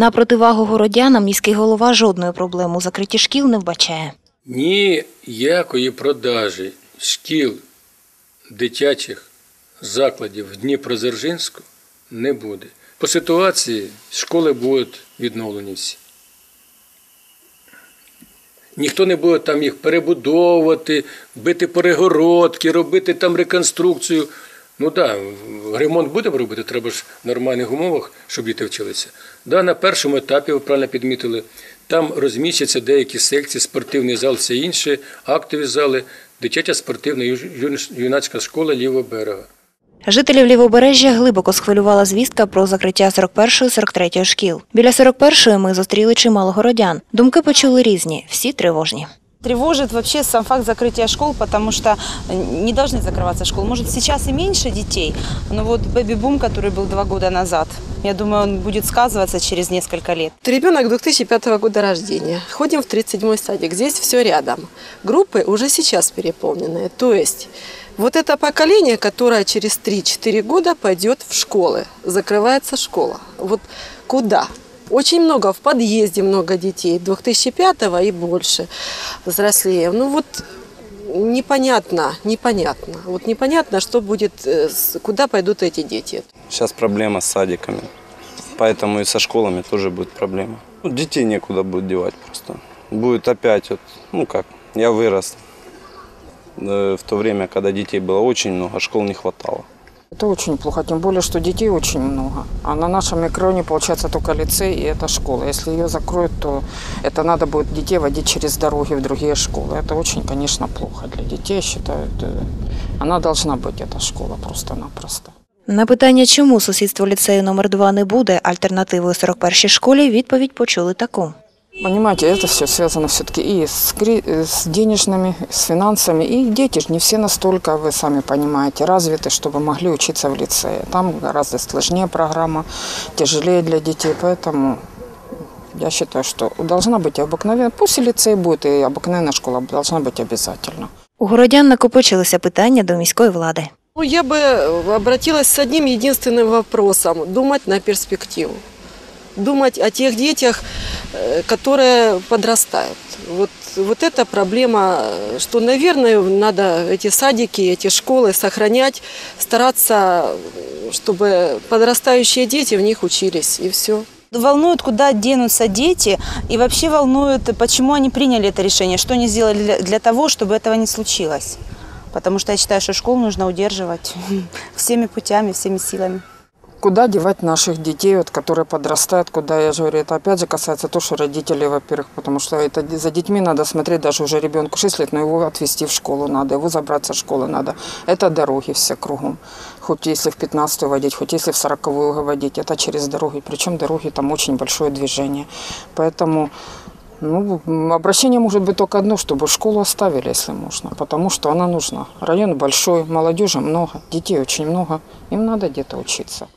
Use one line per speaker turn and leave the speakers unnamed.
На противагу городянам міський голова жодної проблеми у закритті шкіл не вбачає.
Ніякої продажі шкіл дитячих закладів в Дніпродзержинську не буде. По ситуації школи будуть відновлені всі. Ніхто не буде там їх перебудовувати, бити перегородки, робити там реконструкцію. Ну так, да, ремонт будемо робити, треба ж в нормальних умовах, щоб діти вчилися. Да, на першому етапі, ви правильно підмітили, там розміщаться деякі секції, спортивний зал, все інше, актові зали, дитяча спортивна юнацька школа лівого берега.
Жителів Лівобережжя глибоко схвилювала звістка про закриття 41-43 шкіл. Біля 41-ї ми зустріли чимало городян. Думки почули різні, всі тривожні.
Тревожит вообще сам факт закрытия школ, потому что не должны закрываться школы. Может, сейчас и меньше детей, но вот бэби-бум, который был два года назад, я думаю, он будет сказываться через несколько лет.
Ребенок 2005 года рождения. Ходим в 37-й садик. Здесь все рядом. Группы уже сейчас переполненные. То есть вот это поколение, которое через 3-4 года пойдет в школы. Закрывается школа. Вот куда? Очень много, в подъезде много детей, 2005 и больше, взрослее. Ну вот непонятно, непонятно. Вот непонятно, что будет, э, куда пойдут эти дети.
Сейчас проблема с садиками. Поэтому и со школами тоже будет проблема. Ну, детей некуда будет девать просто. Будет опять, вот, ну как, я вырос э, в то время, когда детей было очень много, школ не хватало.
Это очень плохо, тем более, что детей очень много. А на нашем микроне получается только лицей и эта школа. Если ее закроют, то это надо будет детей водить через дороги в другие школы. Это очень, конечно, плохо для детей, я считаю. это- Она должна быть, эта школа, просто-напросто.
На питання, чому сусідство ліцею номер 2 не буде альтернативою 41-й школі, відповідь почули таку.
Понимаете, это все связано все-таки и с, кри- э, с денежными, с финансами. И дети ж не все настолько, вы сами понимаете, развиты, чтобы могли учиться в лицее. Там гораздо сложнее программа, тяжелее для детей. Поэтому я считаю, что должна быть обыкновенная, пусть и лицей будет, и обыкновенная школа должна быть обязательно.
У городян накопичилися питання до міської влади.
Ну, я бы обратилась с одним единственным вопросом – думать на перспективу. Думать о тех детях, э, которые подрастают. Вот, вот эта проблема, э, что, наверное, надо эти садики, эти школы сохранять, стараться, э, чтобы подрастающие дети в них учились, и все.
Волнует, куда денутся дети, и вообще волнует, почему они приняли это решение, что они сделали для, для того, чтобы этого не случилось. Потому что я считаю, что школу нужно удерживать всеми путями, всеми силами.
Куда девать наших детей, вот, которые подрастают, куда, я же говорю, это опять же касается того, что родители, во-первых, потому что это за детьми надо смотреть, даже уже ребенку 6 лет, но его отвезти в школу надо, его забрать со школы надо. Это дороги все кругом. Хоть если в 15 водить, хоть если в 40 водить, это через дороги. Причем дороги там очень большое движение. Поэтому ну, обращение может быть только одно, чтобы школу оставили, если можно, потому что она нужна. Район большой, молодежи много, детей очень много, им надо где-то учиться.